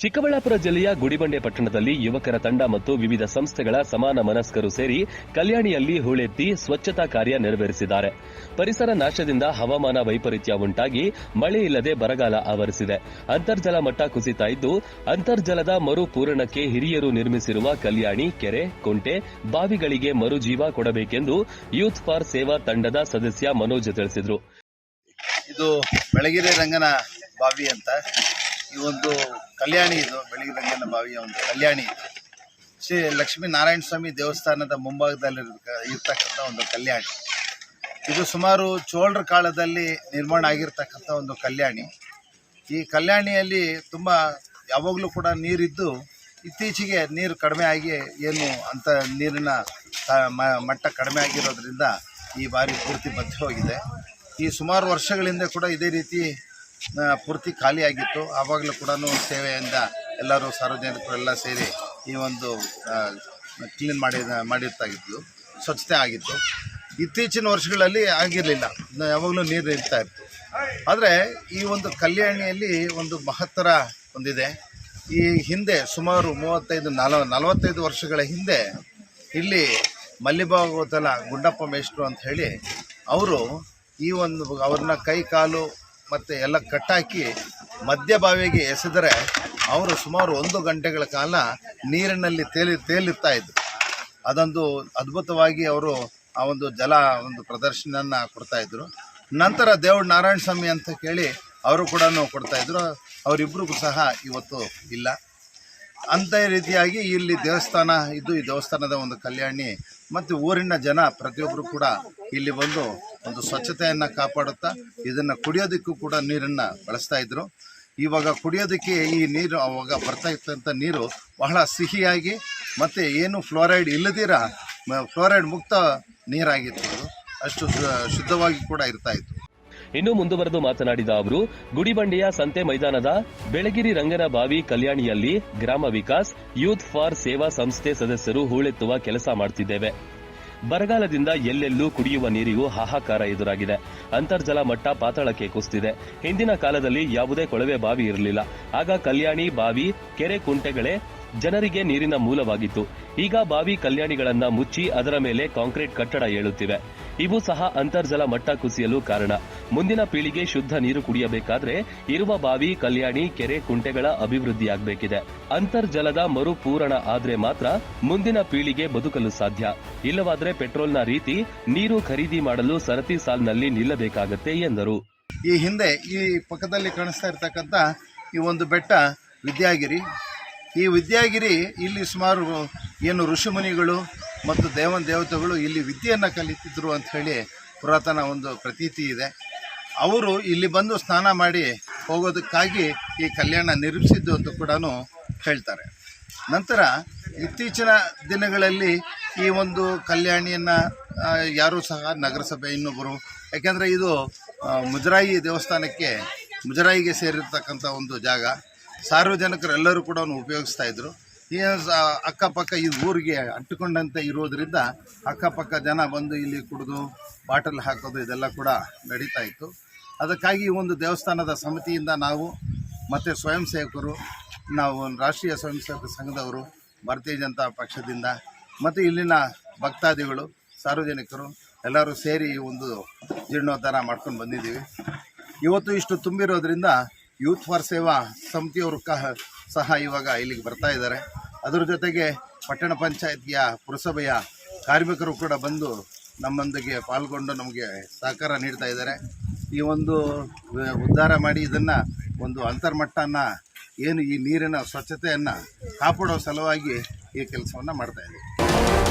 ಚಿಕ್ಕಬಳ್ಳಾಪುರ ಜಿಲ್ಲೆಯ ಗುಡಿಬಂಡೆ ಪಟ್ಟಣದಲ್ಲಿ ಯುವಕರ ತಂಡ ಮತ್ತು ವಿವಿಧ ಸಂಸ್ಥೆಗಳ ಸಮಾನ ಮನಸ್ಕರು ಸೇರಿ ಕಲ್ಯಾಣಿಯಲ್ಲಿ ಹೂಳೆತ್ತಿ ಸ್ವಚ್ಛತಾ ಕಾರ್ಯ ನೆರವೇರಿಸಿದ್ದಾರೆ. ಪರಿಸರ ನಾಶದಿಂದ ಹವಾಮಾನ ವೈಪರೀತ್ಯ ಉಂಟಾಗಿ ಮಳೆ ಇಲ್ಲದೆ ಬರಗಾಲ ಆವರಿಸಿದೆ. ಅಂತರ್ಜಲ ಮಟ್ಟ ಕುಸಿತಾ ಇದ್ದು, ಅಂತರ್ಜಲದ ಮರುಪೂರಣಕ್ಕೆ ಹಿರಿಯರು ನಿರ್ಮಿಸಿರುವ ಕಲ್ಯಾಣಿ, ಕೆರೆ, ಕುಂಟೆ, ಬಾವಿಗಳಿಗೆ ಮರುಜೀವ ಕೊಡಬೇಕೆಂದು ಯೂತ್ ಫಾರ್ ಸೇವಾ ತಂಡದ ಸದಸ್ಯ ಮನೋಜ್ ತಿಳಿಸಿದರು. ಇದು ರಂಗನ ಬಾವಿ ಅಂತ. ಈ ಒಂದು ಕಲ್ಯಾಣಿ ಇದು, ಬೆಳಿಗ್ಗೆ ರಂಗನ ಬಾವಿಯ ಒಂದು ಕಲ್ಯಾಣಿ ಇದು. ಶ್ರೀ ಲಕ್ಷ್ಮೀ ನಾರಾಯಣ ಸ್ವಾಮಿ ದೇವಸ್ಥಾನದ ಮುಂಭಾಗದಲ್ಲಿ ಇರ್ತಕ್ಕಂಥ ಒಂದು ಕಲ್ಯಾಣಿ. ಇದು ಸುಮಾರು ಚೋಳರ ಕಾಲದಲ್ಲಿ ನಿರ್ಮಾಣ ಆಗಿರ್ತಕ್ಕಂಥ ಒಂದು ಕಲ್ಯಾಣಿ. ಈ ಕಲ್ಯಾಣಿಯಲ್ಲಿ ತುಂಬ ಯಾವಾಗಲೂ ಕೂಡ ನೀರಿದ್ದು, ಇತ್ತೀಚೆಗೆ ನೀರು ಕಡಿಮೆ ಆಗಿ ಏನು ಅಂತ ನೀರಿನ ಮಟ್ಟ ಕಡಿಮೆ ಆಗಿರೋದ್ರಿಂದ ಈ ಬಾರಿ ಪೂರ್ತಿ ಬತ್ತಿ ಹೋಗಿದೆ. ಈ ಸುಮಾರು ವರ್ಷಗಳಿಂದ ಕೂಡ ಇದೇ ರೀತಿ ಪೂರ್ತಿ ಖಾಲಿಯಾಗಿತ್ತು ಆವಾಗಲೂ ಕೂಡ ಸೇವೆಯಿಂದ ಎಲ್ಲರೂ ಸಾರ್ವಜನಿಕರೆಲ್ಲ ಸೇರಿ ಈ ಒಂದು ಕ್ಲೀನ್ ಮಾಡಿ ಮಾಡಿರ್ತಾಗಿತ್ತು ಸ್ವಚ್ಛತೆ ಆಗಿತ್ತು. ಇತ್ತೀಚಿನ ವರ್ಷಗಳಲ್ಲಿ ಆಗಿರಲಿಲ್ಲ. ಯಾವಾಗಲೂ ನೀರು ಇರ್ತಾ ಇತ್ತು. ಆದರೆ ಈ ಒಂದು ಕಲ್ಯಾಣಿಯಲ್ಲಿ ಒಂದು ಮಹತ್ತರ ಹೊಂದಿದೆ ಈ ಹಿಂದೆ ಸುಮಾರು ಮೂವತ್ತೈದು ನಲ ನಲವತ್ತೈದು ವರ್ಷಗಳ ಹಿಂದೆ ಇಲ್ಲಿ ಮಲ್ಲಿಭಾಗವತಲ ಗುಂಡಪ್ಪ ಮೇಷ್ಟ್ರು ಅಂತ ಹೇಳಿ, ಅವರು ಈ ಒಂದು, ಅವ್ರನ್ನ ಕೈ, ಕಾಲು ಮತ್ತು ಎಲ್ಲ ಕಟ್ಟಾಕಿ ಮಧ್ಯ ಬಾವಿಗೆ ಎಸೆದರೆ ಅವರು ಸುಮಾರು ಒಂದು ಗಂಟೆಗಳ ಕಾಲ ನೀರಿನಲ್ಲಿ ತೇಲಿ ತೇಲಿರ್ತಾ ಇದ್ದರು ಅದೊಂದು ಅದ್ಭುತವಾಗಿ ಅವರು ಆ ಒಂದು ಜಲ ಒಂದು ಪ್ರದರ್ಶನ ಕೊಡ್ತಾ ಇದ್ರು. ನಂತರ ದೇವ್ರ ನಾರಾಯಣ ಸ್ವಾಮಿ ಅಂತ ಕೇಳಿ ಅವರು ಕೂಡ ಕೊಡ್ತಾಯಿದ್ರು ಅವರಿಬ್ಬರಿಗೂ ಸಹ ಇವತ್ತು ಇಲ್ಲ. ಅಂತ ರೀತಿಯಾಗಿ ಇಲ್ಲಿ ದೇವಸ್ಥಾನ ಇದ್ದು ಈ ದೇವಸ್ಥಾನದ ಒಂದು ಕಲ್ಯಾಣಿ ಮತ್ತು ಊರಿನ ಜನ ಪ್ರತಿಯೊಬ್ಬರು ಕೂಡ ಇಲ್ಲಿ ಬಂದು ಒಂದು ಸ್ವಚ್ಛತೆಯನ್ನು ಕಾಪಾಡುತ್ತಾ ಇದನ್ನು ಕುಡಿಯೋದಕ್ಕೂ ಕೂಡ ನೀರನ್ನು ಬಳಸ್ತಾ ಇದ್ರು. ಇವಾಗ ಕುಡಿಯೋದಕ್ಕೆ ಈ ನೀರು ಅವಾಗ ಬರ್ತಾ ಇತ್ತಂಥ ನೀರು ಬಹಳ ಸಿಹಿಯಾಗಿ ಮತ್ತು ಏನು ಫ್ಲೋರೈಡ್ ಇಲ್ಲದಿರ ಫ್ಲೋರೈಡ್ ಮುಕ್ತ ನೀರಾಗಿತ್ತು. ಅಷ್ಟು ಶುದ್ಧವಾಗಿ ಕೂಡ ಇರ್ತಾ ಇತ್ತು. ಇನ್ನು ಮುಂದುವರೆದು ಮಾತನಾಡಿದ ಅವರು, ಗುಡಿಬಂಡೆಯ ಸಂತೆ ಮೈದಾನದ ಬೆಳಗಿರಿ ರಂಗನ ಬಾವಿ ಕಲ್ಯಾಣಿಯಲ್ಲಿ ಗ್ರಾಮ ವಿಕಾಸ್, ಯೂತ್ ಫಾರ್ ಸೇವಾ ಸಂಸ್ಥೆ ಸದಸ್ಯರು ಹೂಳೆತ್ತುವ ಕೆಲಸ ಮಾಡುತ್ತಿದ್ದೇವೆ ಬರಗಾಲದಿಂದ ಎಲ್ಲೆಲ್ಲೂ ಕುಡಿಯುವ ನೀರಿಗೂ ಹಾಹಾಕಾರ ಎದುರಾಗಿದೆ. ಅಂತರ್ಜಲ ಮಟ್ಟ ಪಾತಾಳಕ್ಕೆ ಕುಸಿದಿದೆ ಹಿಂದಿನ ಕಾಲದಲ್ಲಿ ಯಾವುದೇ ಕೊಳವೆ ಬಾವಿ ಇರಲಿಲ್ಲ. ಆಗ ಕಲ್ಯಾಣಿ ಬಾವಿ, ಕೆರೆ ಕುಂಟೆಗಳೇ ಜನರಿಗೆ ನೀರಿನ ಮೂಲವಾಗಿತ್ತು. ಈಗ ಬಾವಿ ಕಲ್ಯಾಣಿಗಳನ್ನ ಮುಚ್ಚಿ ಅದರ ಮೇಲೆ ಕಾಂಕ್ರೀಟ್ ಕಟ್ಟಡ ಏಳುತ್ತಿವೆ. ಇವು ಸಹ ಅಂತರ್ಜಲ ಮಟ್ಟ ಕುಸಿಯಲು ಕಾರಣ. ಮುಂದಿನ ಪೀಳಿಗೆ ಶುದ್ಧ ನೀರು ಕುಡಿಯಬೇಕಾದ್ರೆ ಇರುವ ಬಾವಿ, ಕಲ್ಯಾಣಿ, ಕೆರೆ, ಕುಂಟೆಗಳ ಅಭಿವೃದ್ಧಿಯಾಗಬೇಕಿದೆ. ಅಂತರ್ಜಲದ ಮರುಪೂರಣ ಆದ್ರೆ ಮಾತ್ರ ಮುಂದಿನ ಪೀಳಿಗೆ ಬದುಕಲು ಸಾಧ್ಯ. ಇಲ್ಲವಾದ್ರೆ ಪೆಟ್ರೋಲ್ನ ರೀತಿ ನೀರು ಖರೀದಿ ಮಾಡಲು ಸರತಿ ಸಾಲಿನಲ್ಲಿ ನಿಲ್ಲಬೇಕಾಗತ್ತೆ ಎಂದರು. ಈ ಹಿಂದೆ ಈ ಪಕ್ಕದಲ್ಲಿ ಕಾಣಿಸ್ತಾ ಇರ್ತಕ್ಕಂಥ ಈ ಒಂದು ಬೆಟ್ಟ ವಿದ್ಯಾಗಿರಿ. ಈ ವಿದ್ಯಾಗಿರಿ ಇಲ್ಲಿ ಸುಮಾರು ಏನು ಋಷಿಮುನಿಗಳು ಮತ್ತು ದೇವನ ದೇವತೆಗಳು ಇಲ್ಲಿ ವಿದ್ಯೆಯನ್ನು ಕಲಿತಿದ್ರು ಹೇಳಿ ಪುರಾತನ ಒಂದು ಪ್ರತೀತಿ ಇದೆ. ಅವರು ಇಲ್ಲಿ ಬಂದು ಸ್ನಾನ ಮಾಡಿ ಹೋಗೋದಕ್ಕಾಗಿ ಈ ಕಲ್ಯಾಣ ನಿರ್ಮಿಸಿದ್ದು ಅಂತ ಕೂಡ ಹೇಳ್ತಾರೆ. ನಂತರ ಇತ್ತೀಚಿನ ದಿನಗಳಲ್ಲಿ ಈ ಒಂದು ಕಲ್ಯಾಣಿಯನ್ನು ಯಾರೂ ಸಹ ನಗರಸಭೆ ಇನ್ನೊಬ್ಬರು, ಯಾಕೆಂದರೆ ಇದು ಮುಜರಾಯಿ ದೇವಸ್ಥಾನಕ್ಕೆ ಮುಜರಾಯಿಗೆ ಸೇರಿರ್ತಕ್ಕಂಥ ಒಂದು ಜಾಗ. ಸಾರ್ವಜನಿಕರೆಲ್ಲರೂ ಕೂಡ ಉಪಯೋಗಿಸ್ತಾ ಸ- ಅಕ್ಕಪಕ್ಕ ಈ ಊರಿಗೆ ಅಂಟಿಕೊಂಡಂತೆ ಇರೋದರಿಂದ ಅಕ್ಕಪಕ್ಕ ಜನ ಬಂದು ಇಲ್ಲಿ ಕುಡಿದು ಬಾಟಲ್ ಹಾಕೋದು ಇದೆಲ್ಲ ಕೂಡ ನಡೀತಾ ಇತ್ತು. ಅದಕ್ಕಾಗಿ ಒಂದು ದೇವಸ್ಥಾನದ ಸಮಿತಿಯಿಂದ ನಾವು ಮತ್ತು ಸ್ವಯಂ ಸೇವಕರು ನಾವು ರಾಷ್ಟ್ರೀಯ ಸ್ವಯಂ ಸೇವಕ ಸಂಘದವರು, ಭಾರತೀಯ ಜನತಾ ಪಕ್ಷದಿಂದ ಮತ್ತು ಇಲ್ಲಿನ ಭಕ್ತಾದಿಗಳು, ಸಾರ್ವಜನಿಕರು ಎಲ್ಲರೂ ಸೇರಿ ಒಂದು ಜೀರ್ಣೋದ್ಧಾರ ಮಾಡ್ಕೊಂಡು ಬಂದಿದ್ದೀವಿ. ಇವತ್ತು ಇಷ್ಟು ತುಂಬಿರೋದ್ರಿಂದ ಯೂತ್ ಫಾರ್ ಸೇವಾ ಸಮಿತಿಯವರು ಕಹ, ಸಹ ಇವಾಗ ಇಲ್ಲಿಗೆ ಬರ್ತಾ ಇದ್ದಾರೆ. ಅದರ ಜೊತೆಗೆ ಪಟ್ಟಣ ಪಂಚಾಯತಿಯ ಪುರಸಭೆಯ ಕಾರ್ಮಿಕರು ಕೂಡ ಬಂದು ನಮ್ಮೊಂದಿಗೆ ಪಾಲ್ಗೊಂಡು ನಮಗೆ ಸಹಕಾರ ನೀಡ್ತಾ ಇದ್ದಾರೆ. ಈ ಒಂದು ಉದ್ಧಾರ ಮಾಡಿ ಇದನ್ನು ಒಂದು ಅಂತರ್ಮಟ್ಟನ ಏನು ಈ ನೀರಿನ ಸ್ವಚ್ಛತೆಯನ್ನು ಕಾಪಾಡೋ ಸಲುವಾಗಿ ಈ ಕೆಲಸವನ್ನು ಮಾಡ್ತಾ ಇದ್ದೀವಿ.